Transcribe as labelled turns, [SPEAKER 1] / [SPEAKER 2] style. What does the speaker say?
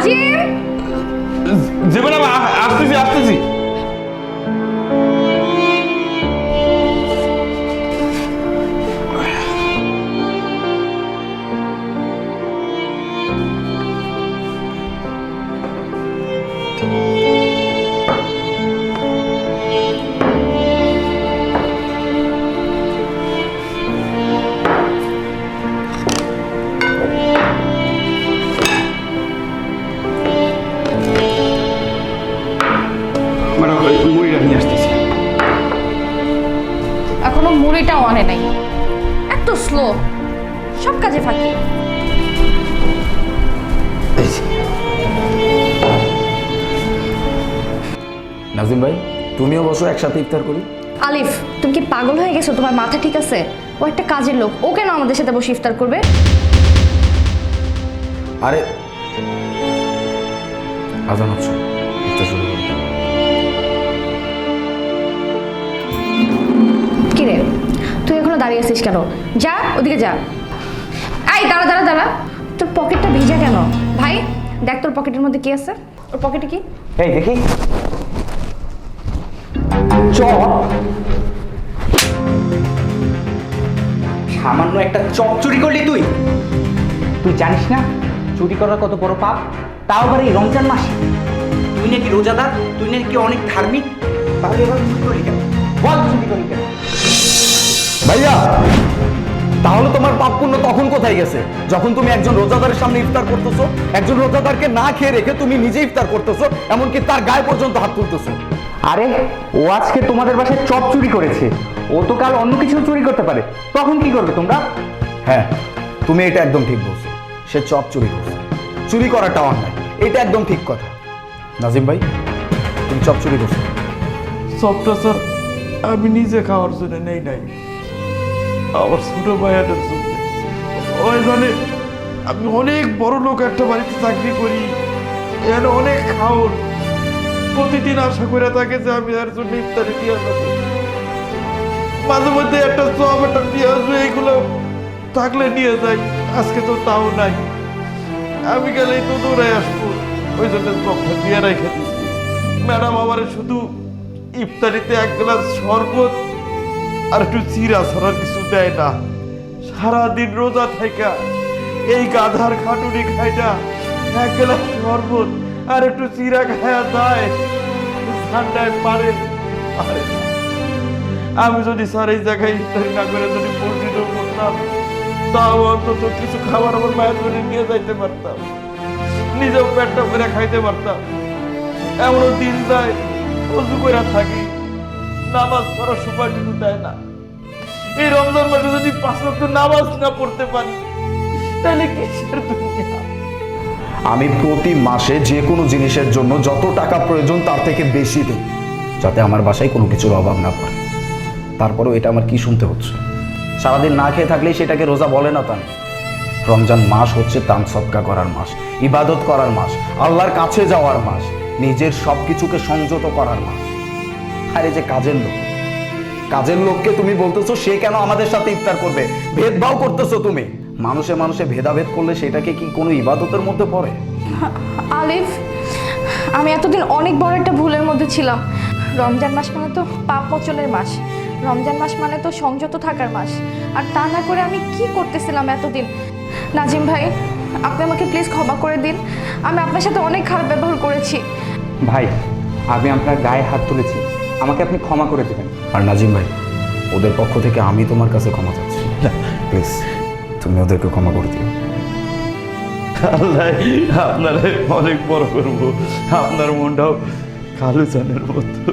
[SPEAKER 1] আজিম জি madam আসতেছি thank you মুড়িটা নিয়ে আসতেছি। এখনও মুড়িটাও আনে নাই। এত স্লো সব কাজে ফাঁকি।
[SPEAKER 2] নাজিম ভাই তুমিও বসো একসাথে ইফতার করি।
[SPEAKER 1] আলিফ তুমি কি পাগল হয়ে গেছো? তোমার মাথা ঠিক আছে? ও একটা কাজের লোক। ও কেন আমাদের সাথে বসে ইফতার করবে?
[SPEAKER 2] আরে আজান হচ্ছে।
[SPEAKER 1] দাঁড়িয়ে আছিস কেন? যা, ওদিকে যা। আই দাঁড়া দাঁড়া দাঁড়া। তোর পকেটটা ভিজা কেন? ভাই, দেখ তোর পকেটের মধ্যে কি আছে? ওর পকেটে কি?
[SPEAKER 3] এই, দেখি। সামান্য একটা চপ চুরি করলি তুই। তুই জানিস না, চুরি করার কত বড় পাপ? তাও আবার এই রমজান মাসে। তুই নাকি রোজাদার, তুই নাকি অনেক ধার্মিক? তাহলে এবার চুরি করলি কেন? বল চুরি করলি কেন?
[SPEAKER 2] ভাইয়া তাহলে তোমার পাপ পুণ্য তখন কোথায় গেছে? যখন তুমি একজন রোজাদারের সামনে ইফতার করতেছো একজন রোজাদারকে না খেয়ে রেখে তুমি নিজে ইফতার করতেছো এমনকি তার গায়ে পর্যন্ত হাত তুলতেছো।
[SPEAKER 3] আরে ও আজকে তোমাদের বাসায় চপ চুরি করেছে। ও তো কাল অন্য কিছু চুরি করতে পারে। তখন কি করবে তোমরা?
[SPEAKER 2] হ্যাঁ তুমি এটা একদম ঠিক বলছো। সে চপ চুরি করছে। চুরি করাটা অন্যায়। এটা একদম ঠিক কথা। নাজিম ভাই তুমি চপ চুরি করছ?
[SPEAKER 4] সবটা স্যার আমি নিজে খাওয়ার জন্য নেই নাই। আমার ছোট ভাইয়াটার জন্য ওই জানে, আমি অনেক বড় লোক একটা বাড়িতে চাকরি করি। এর অনেক খাওয়ার প্রতিদিন আশা করে থাকে যে আমি এর জন্য ইফতারি দিয়ে যাব মাঝে মধ্যে একটা চপ একটা পেঁয়াজ এইগুলো থাকলে নিয়ে যাই। আজকে তো তাও নাই। আমি গেলেই তো দৌড়ে আসব। ওই জন্য চপটা দিয়ে রেখে দিচ্ছি। ম্যাডাম আমারে শুধু ইফতারিতে এক গ্লাস শরবত আর একটু চিরা ছাড়ার কিছু দেয় না। সারাদিন রোজা থাকা এই গাধার খাটুনি খাইটা এক গ্লাস শরবত আর একটু চিরা খায়া যায়। ঠান্ডায় পারে। আমি যদি স্যার এই জায়গায় ইফতারি না করে যদি মসজিদও করতাম তাও অন্তত কিছু খাবার আমার মায়ের জন্য নিয়ে যাইতে পারতাম। নিজেও পেটটা করে খাইতে পারতাম। এমনও দিন যায়, অজু করে থাকি। নামাজ পড়ার কিন্তু দেয় না। এই রমজান মাসে যদি পাঁচ ওয়াক্ত নামাজ না পড়তে পারি, তাহলে কিসের দুনিয়া?
[SPEAKER 2] আমি প্রতি মাসে যে কোনো জিনিসের জন্য যত টাকা প্রয়োজন, তার থেকে বেশি দিই, যাতে আমার বাসায় কোনো কিছুর অভাব না পড়ে। তারপরেও এটা আমার কি শুনতে হচ্ছে? সারাদিন না খেয়ে থাকলেই সেটাকে রোজা বলে না তা না। রমজান মাস হচ্ছে তান সৎকা করার মাস, ইবাদত করার মাস, আল্লাহর কাছে যাওয়ার মাস, নিজের সব কিছুকে সংযত করার মাস। আর এই যে কাজের লোক কাজের লোককে তুমি বলতেছো সে কেন আমাদের সাথে ইফতার করবে? ভেদভাব করতেছো তুমি। মানুষে মানুষে ভেদাভেদ করলে সেটাকে কি কোনো ইবাদতের মধ্যে পড়ে?
[SPEAKER 1] আলিফ আমি এতদিন অনেক বড় একটা ভুলের মধ্যে ছিলাম। রমজান মাস মানে তো পাপ মোচনের মাস। রমজান মাস মানে তো সংযত থাকার মাস। আর তা না করে আমি কি করতেছিলাম এতদিন? নাজিম ভাই আপনি আমাকে প্লিজ ক্ষমা করে দিন। আমি আপনার সাথে অনেক খারাপ ব্যবহার করেছি।
[SPEAKER 3] ভাই আমি আপনার গায়ে হাত তুলেছি। আমাকে আপনি ক্ষমা করে দেবেন।
[SPEAKER 2] আর নাজিম ভাই ওদের পক্ষ থেকে আমি তোমার কাছে ক্ষমা চাচ্ছি। প্লিজ তুমি ওদেরকে ক্ষমা করে দিও।
[SPEAKER 4] আল্লাহ আপনার অনেক বড় করব। আপনার মনটাও কালু চানের মতো।